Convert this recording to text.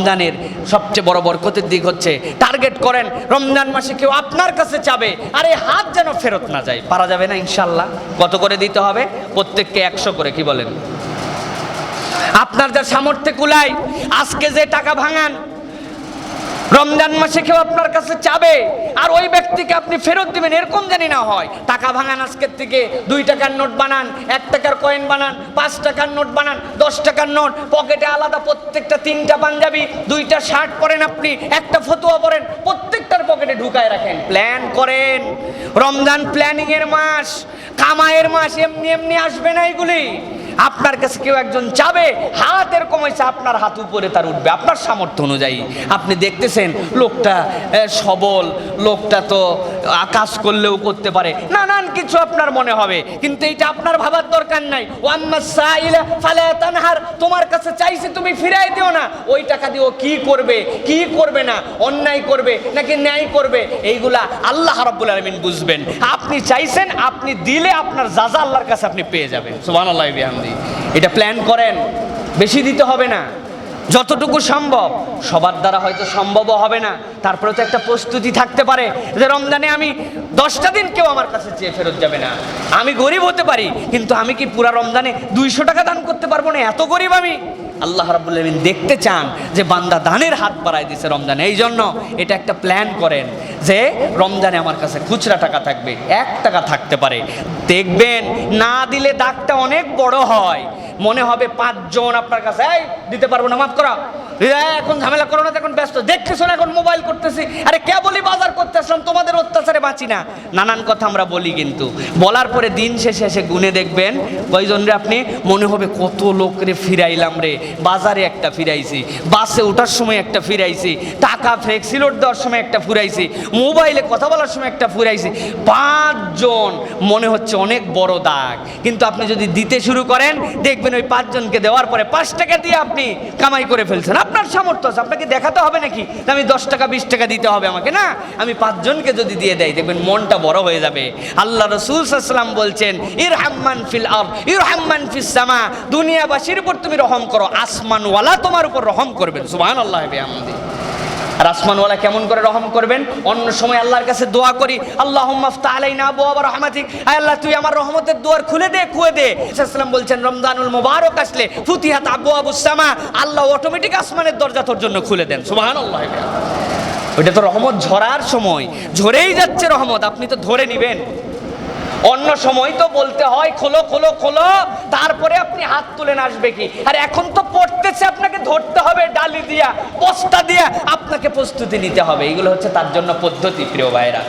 রমজানের সবচেয়ে বড় বরকতের দিক হচ্ছে টার্গেট করেন, রমজান মাসে কেউ আপনার কাছে চাবে, আর এই হাত যেন ফেরত না যায়। পারা যাবে না ইনশাল্লাহ কত করে দিতে হবে? প্রত্যেককে একশো করে, কি বলেন? আপনার যা সামর্থ্যে কুলাই আজকে যে টাকা ভাঙান রমজান মাসে কেউ আপনার কাছে চাবে? আর ওই ব্যক্তিকে আপনি ফেরত দিবেন, এরকম জানি না হয়। টাকা ভাঙান আজকের থেকে, দুই টাকার নোট বানান, এক টাকার কয়েন বানান, পাঁচ টাকার নোট বানান, দশ টাকার নোট পকেটে আলাদা প্রত্যেকটা তিনটা পাঞ্জাবি, দুইটা শার্ট পরেন আপনি, একটা ফতুয়া পরেন, প্রত্যেকটার পকেটে ঢুকায় রাখেন। প্ল্যান করেন। রমজান প্ল্যানিং এর মাস, কামায়ের মাস, এমনি এমনি আসবে না এগুলি। আপনার কাছে কেউ একজন চাবে হাত এরকম হয়েছে, আপনার হাত উপরে তার উঠবে। আপনার সামর্থ্য অনুযায়ী। আপনি দেখতেছেন, লোকটা সবল, লোকটা তো আকাশ করলেও করতে পারে। নানান কিছু আপনার মনে হবে, কিন্তু এটা আপনার ভাবার দরকার নাই। তানহার, তোমার কাছে চাইছে তুমি ফিরাই দিও না। ওই টাকা দিয়ে কি করবে কি করবে না? অন্যায় করবে, নাকি ন্যায় করবে? এইগুলা আল্লাহ রাব্বুল আলামিন বুঝবেন। আপনি চাইছেন, আপনি দিলে আপনার জাজা আল্লাহর কাছে আপনি পেয়ে যাবেন। সুবহানাল্লাহি বিহামদি। এটা প্ল্যান করেন। বেশি দিতে হবে না। যতটুকু সম্ভব। সবার দ্বারা হয়তো সম্ভবও হবে না। তারপরে তো একটা প্রস্তুতি থাকতে পারে যে রমজানে আমি দশটা দিন কেউ আমার কাছে চেয়ে ফেরত যাবে না। আমি গরিব হতে পারি, কিন্তু আমি কি পুরা রমজানে দুইশো টাকা দান করতে পারব না? এত গরিব আমি। আল্লাহ আলামিন দেখতে চান যে বান্দা দানের হাত বাড়ায় দিছে রমজানে। এই জন্য এটা একটা প্ল্যান করেন যে রমজানে আমার কাছে খুচরা টাকা থাকবে, এক টাকা থাকতে পারে। দেখবেন না দিলে দাগটা অনেক বড় হয়। মনে হবে পাঁচজন আপনার কাছে দিতে পারব না, মাফ করা। এখন ঝামেলা করো না, এখন ব্যস্ত। দেখতেছো না এখন মোবাইল করতেছি। আরে কে বলি বাজার করতে আসলাম, তোমাদের অত্যাচারে বাঁচি না। নানান কথা আমরা বলি কিন্তু। বলার পরে দিন শেষে এসে গুনে দেখবেন কয়জন রে আপনি? মনে হবে কত লোক রে ফিরাইলাম রে। বাজারে একটা ফিরাইছি, বাসে ওঠার সময় একটা ফিরাইছি, টাকা ফ্লেক্সিলোড দেওয়ার সময় একটা ফুরাইছি মোবাইলে কথা বলার সময় একটা ফুরাইছি। পাঁচজন, মনে হচ্ছে অনেক বড় দাগ। কিন্তু আপনি যদি দিতে শুরু করেন, দেখবেন ওই পাঁচজনকে দেওয়ার পরে পাঁচ টাকা দিয়ে আপনি কামাই করে ফেলছেন। আপনার সামর্থ্য আছে, আপনাকে দেখাতে হবে নাকি? আমি দশ টাকা, বিশ টাকা দিতে হবে আমাকে, না? আমি পাঁচজনকে যদি দিয়ে দেয়, দেখবেন মনটা বড় হয়ে যাবে। আল্লাহ রসুল সাল্লাম বলছেন ইর হাম্মান ফিল আর ইর হাম্মান ফিল সামা, দুনিয়াবাসীর উপর তুমি রহম করো আসমানওয়ালা তোমার উপর রহম করবেন। সুবাহ আল্লাহ আমাদের আর আসমানওয়ালা কেমন করে রহম করবেন? অন্য সময় আল্লাহর কাছে দোয়া করি আল্লাহ মাফতা আলাইনা বো আবার রহমাতিক। আয় আল্লাহ, তুই আমার রহমতের দুয়ার খুলে দে খুয়ে দে। ইসলাম বলছেন, রমজানুল মোবারক আসলে, ফুতিহাত আবু আবু সামা। আল্লাহ অটোমেটিক আসমানের দরজা তোর জন্য খুলে দেন। সুবাহান আল্লাহ ওইটা তো রহমত ঝরার সময়। ঝরেই যাচ্ছে রহমত, আপনি তো ধরে নিবেন। অন্য সময় তো বলতে হয়, খোলো খোলো খোলো, তারপরে আপনি হাত তুলে আসবে কি? আর এখন তো পড়তেছে আপনাকে ধরতে হবে, ডালি দিয়া, বস্তা দিয়া, আপনাকে প্রস্তুতি নিতে হবে। এগুলো হচ্ছে তার জন্য পদ্ধতি, প্রিয় ভাইরা